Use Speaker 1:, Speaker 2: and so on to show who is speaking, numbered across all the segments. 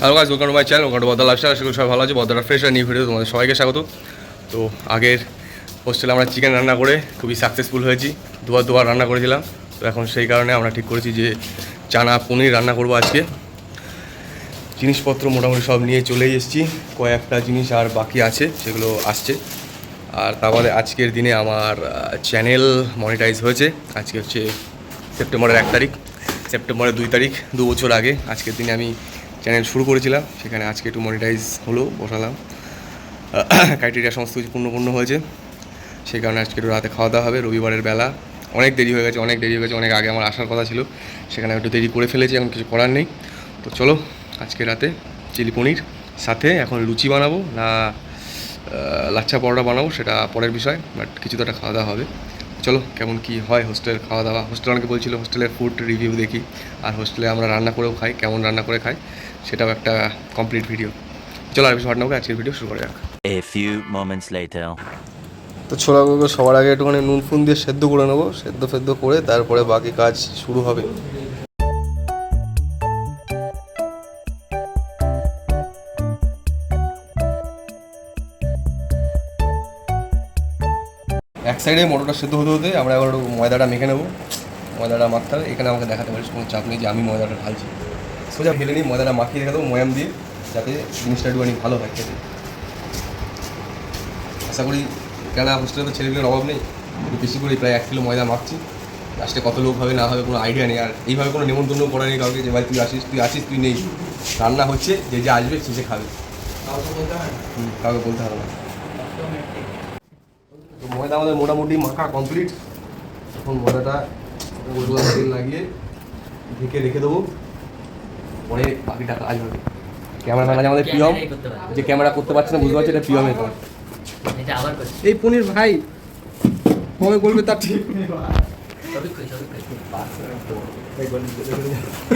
Speaker 1: Hello guys welcome my channel to Badla lifestyle আশা করি সবাই ভালো আছে বদলা ফ্রেশ নিউ ভিডিও তোমাদের সবাইকে স্বাগত। তো আগের হোস্টেলে আমরা চিকেন রান্না করে খুবই সাকসেসফুল হয়েছি, দুবার দুবার রান্না করেছিলাম। তো এখন সেই কারণে আমরা ঠিক করেছি যে চানা পনির রান্না করব আজকে। জিনিসপত্র মোটামুটি সব নিয়ে চলেই এসেছি, কয়েকটা জিনিস আর বাকি আছে, সেগুলো আসছে। আর তারপরে আজকের দিনে আমার চ্যানেল মনিটাইজ হয়েছে। আজকে হচ্ছে সেপ্টেম্বরের এক তারিখ, সেপ্টেম্বরের দুই তারিখ, দু বছর আগে। আজকের দিনে আমি চ্যানেল শুরু করেছিলাম, সেখানে আজকে একটু মনিটাইজ হলো, বসালাম। ক্রাইটেরিয়া সমস্ত কিছু পূর্ণপূর্ণ হয়েছে। সেই কারণে আজকে একটু রাতে খাওয়া দাওয়া হবে, রবিবারের বেলা। অনেক দেরি হয়ে গেছে, অনেক দেরি হয়ে গেছে, অনেক আগে আমার আসার কথা ছিল। সেখানে একটু দেরি করে ফেলেছি, এখন কিছু করার নেই। তো চলো, আজকে রাতে চিলি পনির সাথে এখন লুচি বানাবো, না লাচ্ছা পরোটা বানাবো, সেটা পরের বিষয় বাট কিছু তো একটা খাওয়া দাওয়া হবে। চলো কেমন কি হয় হোস্টেলের খাওয়া দাওয়া হোস্টেল অনেকে বলছিল হোস্টেলের ফুড রিভিউ দেখি। আর হোস্টেলে আমরা রান্না করেও খাই কেমন রান্না করে খাই সেটাও একটা কমপ্লিট ভিডিও চলো আর বেশি ঘটনা হোক, আজকের ভিডিও শুরু করে রাখ
Speaker 2: এ ফিউ moments later.
Speaker 1: তো ছোলাগুলো সবার আগে একটুখানি নুন ফুন দিয়ে সেদ্ধ করে নেব সেদ্ধ ফেদ্ধ করে তারপরে বাকি কাজ শুরু হবে। সাইডে মটরটা সেদ্ধ হতে হতে আমরা এবার ময়দাটা মেখে নেব। ময়দাটা মাখতে হবে। এখানে আমাকে দেখাতে পারিস কোনো চাপ নেই যে আমি ময়দাটা ঢালছি। সোজা ফেলে নিই ময়দাটা মাখিয়ে রেখে দেবো ময়াম দিয়ে যাতে জিনিসটা একটুখানি ভালো হয় খেতে। আশা করি কেন হোস্টেলে তো ছেলেগুলোর অভাব নেই। একটু বেশি করে প্রায় এক কিলো ময়দা মাখছি। লাস্টে কত লোক হবে না হবে কোনো আইডিয়া নেই। আর এইভাবে কোনো নিমন্ত্রণ করা নেই কাউকে যে ভাই তুই আসিস তুই আসিস তুই নেই। রান্না হচ্ছে যে যে আসবে শেষে খাবে। হুম, কাউকে বলতে হবে না। ময়দা আমাদের মোটামুটি মাখা কমপ্লিট এখন ময়দাটা গোল তেল লাগিয়ে ঢেকে রেখে দেবো। পরে বাকিটা কাজ হবে। ক্যামেরাম্যান আছে আমাদের প্রিয়ম। যে ক্যামেরা করতে পারছে না বুঝতে পারছি এটা প্রিয়মের কাজ।
Speaker 3: এটা আবার করছি।
Speaker 4: এই পনির ভাই কবে বলবে তার ঠিক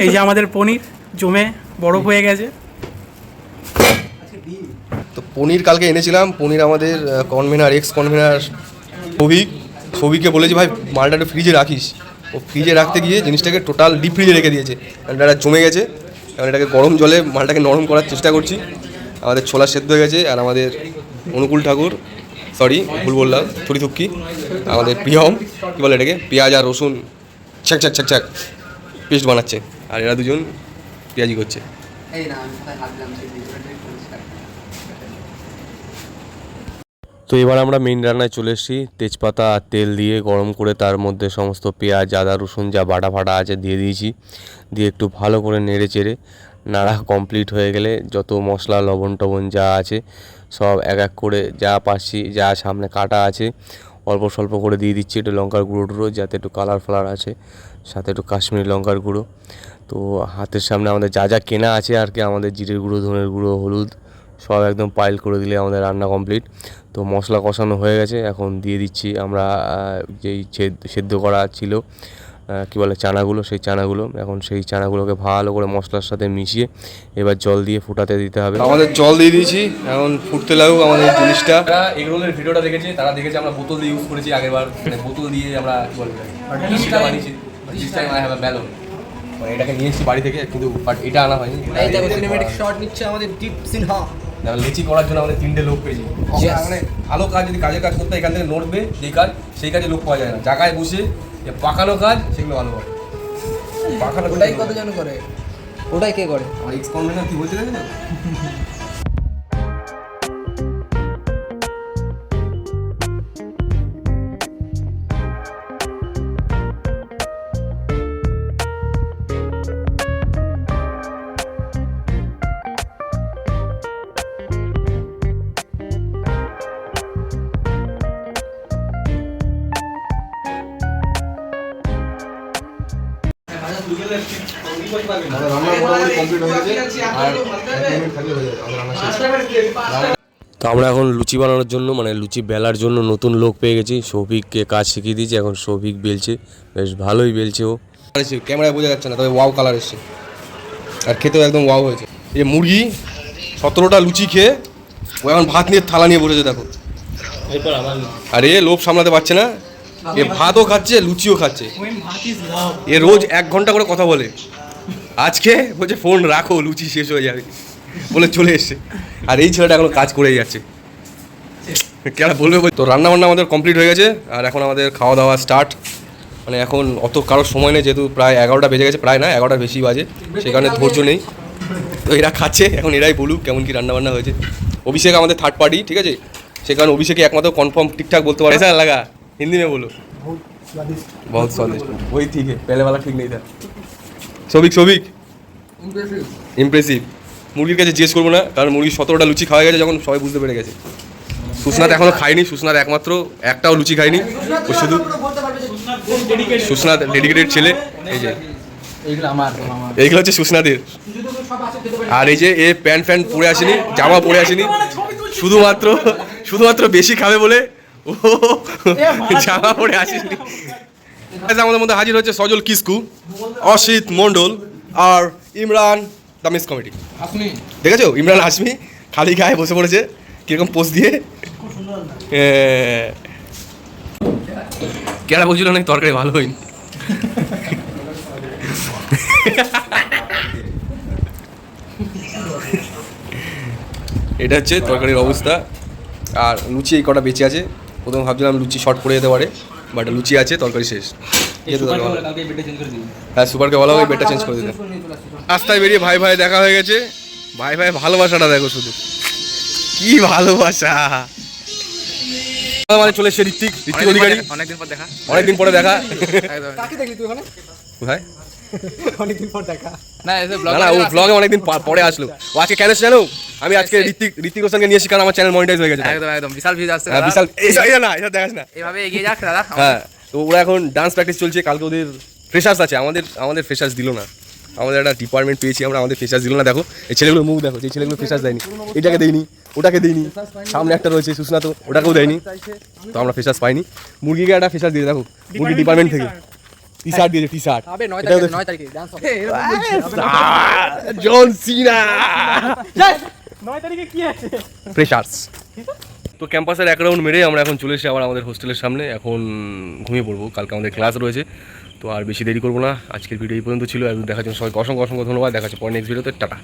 Speaker 5: এই যে আমাদের পনির জমে বরফ হয়ে গেছে।
Speaker 1: তো পনির কালকে এনেছিলাম। পনির আমাদের কনভেনার এক্স কনভেনার সৌভিক, সৌভিককে বলেছি ভাই, মালটা একটু ফ্রিজে রাখিস। ও ফ্রিজে রাখতে গিয়ে জিনিসটাকে টোটাল ডিপ ফ্রিজে রেখে দিয়েছে। এটা জমে গেছে। কারণ এটাকে গরম জলে মালটাকে নরম করার চেষ্টা করছি। আমাদের ছোলা সেদ্ধ হয়ে গেছে আর আমাদের অনুকূল ঠাকুর সরি ভুল বললাম, থুরি থুক্কি, আমাদের প্রিয়ম, কী বলে এটাকে? পেঁয়াজ আর রসুন, ছ্যাক ছ্যাক ছ্যাক ছ্যাক পেস্ট বানাচ্ছে। আর এরা দুজন পেঁয়াজি করছে
Speaker 4: এই না আমি কোথায় হাত দিলাম সেই ভিডিওটা ঠিক পরিষ্কার
Speaker 1: তো এবার আমরা মেন রান্নায় চলে এসেছি। তেজপাতা আর তেল দিয়ে গরম করে তার মধ্যে সমস্ত পেঁয়াজ, আদা, রসুন যা বাটা ফাটা আছে দিয়ে দিয়েছি। দিয়ে একটু ভালো করে নেড়ে চেড়ে নাড়া কমপ্লিট হয়ে গেলে যত মশলা, লবণ, টবণ যা আছে সব এক এক করে যা পাচ্ছি, যা সামনে কাটা আছে, অল্প স্বল্প করে দিয়ে দিচ্ছি একটু লঙ্কার গুঁড়ো টুড়ো, যাতে একটু কালার ফালার আছে, সাথে একটু কাশ্মীরি লঙ্কার গুঁড়ো। তো হাতের সামনে আমাদের যা যা কেনা আছে আর কি, আমাদের জিরের গুঁড়ো, ধনের গুঁড়ো, হলুদ সব একদম পাইল করে দিলে আমাদের রান্না কমপ্লিট তো মশলা কষানো হয়ে গেছে এখন দিয়ে দিচ্ছি আমরা যেই সেদ- সেদ্ধ করা ছিল কী বলে চানাগুলো সেই চানাগুলো। এখন সেই চানাগুলোকে ভালো করে মশলার সাথে মিশিয়ে এবার জল দিয়ে ফুটাতে দিতে হবে। আমাদের জল দিয়ে দিয়েছি এখন ফুটতে লাগুক আমাদের জিনিসটা। এগরোলের ভিডিওটা দেখেছে তারা দেখেছে আমরা বোতল দিয়ে ইউজ করেছি আগের বার মানে বোতল দিয়ে আমরা কী বলে ডিশটা বানিয়েছি। This time I have a balloon মানে এটাকে নিয়েছি বাড়ি থেকে কিন্তু বাট এটা আনা হয়নি।
Speaker 4: আমাদের ডিপ সিনহা
Speaker 1: লেচি করার জন্য আমাদের তিনটে লোক পেয়েছি. মানে ভালো কাজ যদি কাজের কাজ করতে এখান থেকে নড়বে যেই কাজ সেই কাজে লোক পাওয়া যায় না। জায়গায় বসে যে পাকানো কাজ সেগুলো ভালো হয়। পাকানো
Speaker 4: ওটাই কতজন করে? ওটাই কে করে?
Speaker 1: আর এক্স কনভেনার কি বলছিলেন দেখেন তো আমরা এখন লুচি বানানোর জন্য মানে লুচি বেলার জন্য নতুন লোক পেয়ে গেছি। সৌভিককে কাজ শিখিয়ে দিয়েছি, এখন সৌভিক বেলছে। বেশ ভালোই বেলছে ও। ক্যামেরায় বোঝা যাচ্ছে না, তবে ওয়াও কালার এসছে। আর খেতেও একদম ওয়াও হয়েছে। এই মুরগি সতেরোটা লুচি খেয়ে, ও এখন ভাত নিয়ে থালা নিয়ে বসেছে, দেখো। আর এ লোভ সামলাতে পারছে না। এ ভাতও খাচ্ছে, লুচিও খাচ্ছে। এ রোজ এক ঘণ্টা করে কথা বলে। আজকে বলছে ফোন রাখো লুচি শেষ হয়ে যাবে বলে চলে এসছে আর এই ছেলেটা এখনো কাজ করেই যাচ্ছে কেন বলবে বল- তো রান্না বান্না আমাদের কমপ্লিট হয়ে গেছে আর এখন আমাদের খাওয়া দাওয়া স্টার্ট মানে এখন অত কারোর সময় নেই যেহেতু প্রায় এগারোটা বেজে গেছে প্রায় না এগারোটার বেশি বাজে সেই কারণে ধৈর্য নেই তো এরা খাচ্ছে এখন এরাই বলুক কেমন কি রান্না বান্না হয়েছে অভিষেক আমাদের থার্ড পার্টি ঠিক আছে সে কারণে অভিষেকে একমাত্র কনফার্ম ঠিকঠাক বলতে পারে স্যার লাগা হিন্দি में बोलो बहुत स्वादिष्ट वही ठीक है पहले वाला ठीक नहीं था সবিক সবিক ইমপ্রেসিভ মুরগির কাছে জিজ্ঞেস করব না কারণ মুরগি সতেরোটা লুচি খাওয়া গেছে যখন সবাই বুঝতে পেরে গেছে। সুস্নাথ এখনও খায়নি সুস্নাথ একমাত্র একটাও লুচি খায়নি। ও শুধু সুস্নাথ ডেডিকেটেড ছেলে এই যে।
Speaker 4: এইগুলো
Speaker 1: হচ্ছে সুস্নাথের। আর এই যে এ প্যান্ট ফ্যান্ট পরে আসেনি জামা পরে আসেনি শুধুমাত্র শুধুমাত্র বেশি খাবে বলে ও জামা পরে আসেনি। আমাদের মধ্যে হাজির হচ্ছে সজল কিসকু অসিত মণ্ডল আর ইমরান দ্য মিস কমিটি দেখেছ? ইমরান হাসমি খালি গায়ে বসে পড়েছে কীরকম পোজ দিয়ে। কেরা বলছিল না তরকারি ভালো হয়নি? এটা হচ্ছে তরকারির অবস্থা। আর লুচি এই কটা বেঁচে আছে। প্রথমে ভাবছিলাম লুচি শর্ট পড়ে যেতে পারে। বাট লুচি আছে তরকারি শেষ। হ্যাঁ সুপারকে বলা হবে বেডটা চেঞ্জ করে দিতে। রাস্তায় বেরিয়ে ভাই ভাই দেখা হয়ে গেছে। ভাই ভাই ভালোবাসাটা দেখো শুধু। কি ভালোবাসা। মানে চলে এসছে ঋত্বিক। ঋত্বিক অধিকারী।
Speaker 4: অনেকদিন পর দেখা।
Speaker 1: অনেকদিন পরে দেখা।
Speaker 4: কাকে দেখলি তুই ওখানে?
Speaker 1: কোথায়?
Speaker 4: অনেকদিন পর দেখা। না
Speaker 1: ও ব্লগে অনেকদিন পরে আসলো। ও আজকে কেন জানো? আমি আজকে ঋত্বিক ঋত্বিক রোশনকে নিয়ে এসেছি কারণ আমার চ্যানেল মনিটাইজ হয়ে গেছে
Speaker 4: একদম একদম বিশাল ভিউজ আসছে
Speaker 1: হ্যাঁ, বিশাল এটা না এটা দেখাস না।
Speaker 4: এভাবে এগিয়ে যাক দাদা
Speaker 1: হ্যাঁ তো ওরা এখন ডান্স প্র্যাকটিস চলছে কালকে ওদের ফ্রেশার্স আছে আমাদের আমাদের ফ্রেশার্স দিল না। আমাদের একটা ডিপার্টমেন্ট পেয়েছি আমরা আমাদের ফ্রেশার্স দিল না দেখো। এই ছেলেগুলো মুখ দেখো এই ছেলেগুলো ফ্রেশার্স দেয়নি। এটাকে দেয়নি ওটাকে দেয়নি। সামনে একটা রয়েছে সুস্নাত ওটাকেও দেয়নি। তো আমরা ফ্রেশার্স পাইনি। মুরগিকে একটা ফ্রেশার্স দিয়ে দেখো। মুরগি ডিপার্টমেন্ট থেকে। টি শার্ট দিয়েছে টি শার্ট
Speaker 4: আবে 9 তারিখে 9 তারিখে ডান্স হবে
Speaker 1: জন সিনা
Speaker 5: নয় তারিখে কি আছে
Speaker 1: ফ্রেশার্স তো ক্যাম্পাসের এক রাউন্ড মেরে আমরা এখন চলে এসেছি আবার আমাদের হোস্টেলের সামনে। এখন ঘুমিয়ে পড়ব কালকে আমাদের ক্লাস রয়েছে। তো আর বেশি দেরি করব না। আজকের ভিডিও এই পর্যন্ত ছিল। একদম দেখার জন্য সবাইকে অসংখ্য অসংখ্য ধন্যবাদ। দেখা হচ্ছে পরে নেক্সট ভিডিওতে টাটা।